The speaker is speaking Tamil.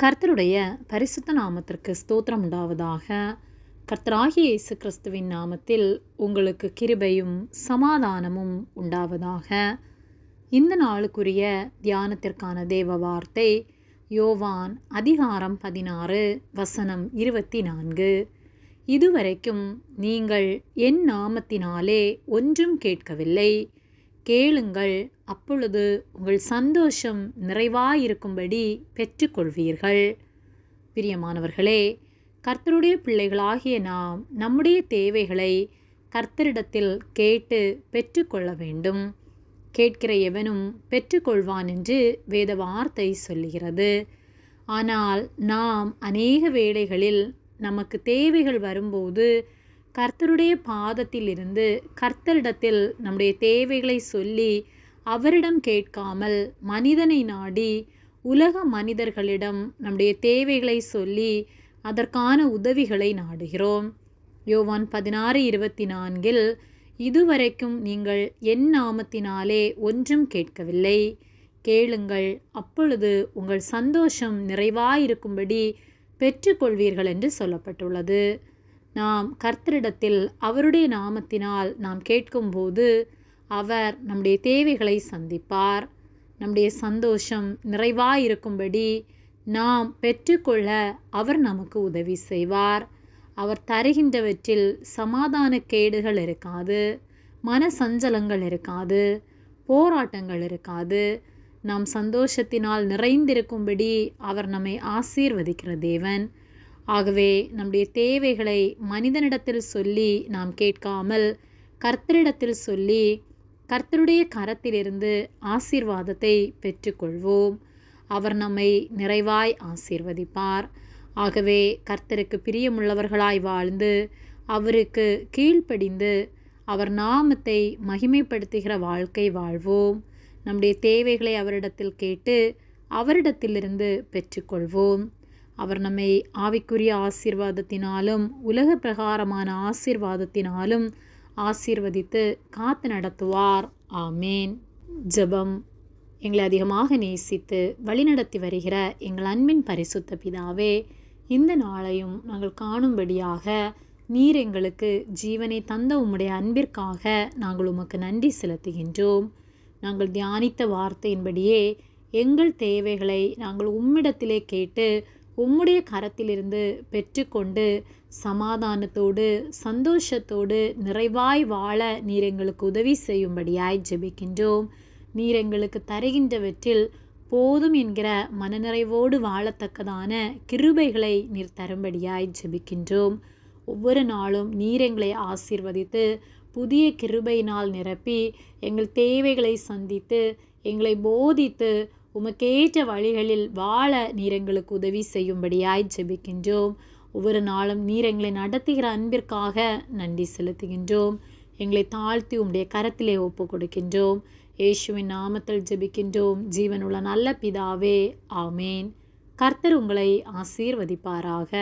கர்த்தருடைய பரிசுத்த நாமத்திற்கு ஸ்தோத்திரம் உண்டாவதாக. கர்த்தராகிய இயேசு கிறிஸ்துவின் நாமத்தில் உங்களுக்கு கிருபையும் சமாதானமும் உண்டாவதாக. இந்த நாளுக்குரிய தியானத்திற்கான தேவ வார்த்தை யோவான் அதிகாரம் பதினாறு வசனம் இருபத்தி நான்கு இதுவரைக்கும் நீங்கள் என் நாமத்தினாலே ஒன்றும் கேட்கவில்லை. கேளுங்கள் அப்பொழுது உங்கள் சந்தோஷம் நிறைவாயிருக்கும்படி பெற்றுக்கொள்வீர்கள். பிரியமானவர்களே கர்த்தருடைய பிள்ளைகளாகிய நாம் நம்முடைய தேவைகளை கர்த்தரிடத்தில் கேட்டு பெற்றுக்கொள்ள வேண்டும். கேட்கிற எவனும் பெற்றுக்கொள்வான் என்று வேத வார்த்தை சொல்லுகிறது. ஆனால் நாம் அநேக வேளைகளில் நமக்கு தேவைகள் வரும்போது கர்த்தருடைய பாதத்திலிருந்து கர்த்தரிடத்தில் நம்முடைய தேவைகளை சொல்லி அவரிடம் கேட்காமல் மனிதனை நாடி உலக மனிதர்களிடம் நம்முடைய தேவைகளை சொல்லி அதற்கான உதவிகளை நாடுகிறோம். யோவான் பதினாறு இருபத்தி நான்கில் இதுவரைக்கும் நீங்கள் என் நாமத்தினாலே ஒன்றும் கேட்கவில்லை. கேளுங்கள் அப்பொழுது உங்கள் சந்தோஷம் நிறைவாயிருக்கும்படி பெற்றுக்கொள்வீர்கள் என்று சொல்லப்பட்டுள்ளது. நாம் கர்த்தரிடத்தில் அவருடைய நாமத்தினால் நாம் கேட்கும்போது அவர் நம்முடைய தேவைகளை சந்திப்பார். நம்முடைய சந்தோஷம் நிறைவாயிருக்கும்படி நாம் பெற்றுக்கொள்ள அவர் நமக்கு உதவி செய்வார். அவர் தருகின்றவற்றில் சமாதான கேடுகள் இருக்காது மன சஞ்சலங்கள் இருக்காது போராட்டங்கள் இருக்காது. நாம் சந்தோஷத்தினால் நிறைந்திருக்கும்படி அவர் நம்மை ஆசீர்வதிக்கிற தேவன். ஆகவே நம்முடைய தேவைகளை மனிதனிடத்தில் சொல்லி நாம் கேட்காமல் கர்த்தரிடத்தில் சொல்லி கர்த்தருடைய கரத்திலிருந்து ஆசீர்வாதத்தை பெற்றுக்கொள்வோம். அவர் நம்மை நிறைவாய் ஆசீர்வதிப்பார். ஆகவே கர்த்தருக்கு பிரியமுள்ளவர்களாய் வாழ்ந்து அவருக்கு கீழ்ப்படிந்து அவர் நாமத்தை மகிமைப்படுத்துகிற வாழ்க்கை வாழ்வோம். நம்முடைய தேவைகளை அவரிடத்தில் கேட்டு அவரிடத்திலிருந்து பெற்றுக்கொள்வோம். அவர் நம்மை ஆவிக்குரிய ஆசீர்வாதத்தினாலும் உலக பிரகாரமான ஆசீர்வாதத்தினாலும் ஆசீர்வதித்து காத்து நடத்துவார். ஆமேன். ஜெபம் எங்களை அதிகமாக நேசித்து வழிநடத்தி வருகிற எங்கள் அன்பின் பரிசுத்த பிதாவே இந்த நாளையும் நாங்கள் காணும்படியாக நீர் எங்களுக்கு ஜீவனை தந்த உம்முடைய அன்பிற்காக நாங்கள் உமக்கு நன்றி செலுத்துகின்றோம். நாங்கள் தியானித்த வார்த்தையின்படியே எங்கள் தேவைகளை நாங்கள் உம்மிடத்திலே கேட்டு உம்முடைய கரத்திலிருந்து பெற்றுக்கொண்டு சமாதானத்தோடு சந்தோஷத்தோடு நிறைவாய் வாழ நீர் எங்களுக்கு உதவி செய்யும்படியாய் ஜெபிக்கின்றோம். நீர் எங்களுக்கு தருகின்றவற்றில் போதும் என்கிற மனநிறைவோடு வாழத்தக்கதான கிருபைகளை நீர் தரும்படியாய் ஜெபிக்கின்றோம். ஒவ்வொரு நாளும் நீர் எங்களை ஆசீர்வதித்து புதிய கிருபையினால் நிரப்பி எங்கள் தேவைகளை சந்தித்து எங்களை போதித்து உமக்கேற்ற வழிகளில் வாழ நீர் எங்களுக்கு உதவி செய்யும்படியாய் ஜெபிக்கின்றோம். ஒவ்வொரு நாளும் நீர் எங்களை நடத்துகிற அன்பிற்காக நன்றி செலுத்துகின்றோம். எங்களை தாழ்த்தி உம்முடைய கரத்திலே ஒப்பு கொடுக்கின்றோம். இயேசுவின் நாமத்தில் ஜெபிக்கின்றோம். ஜீவனுள்ள நல்ல பிதாவே ஆமேன். கர்த்தர் உங்களை ஆசீர்வதிப்பாராக.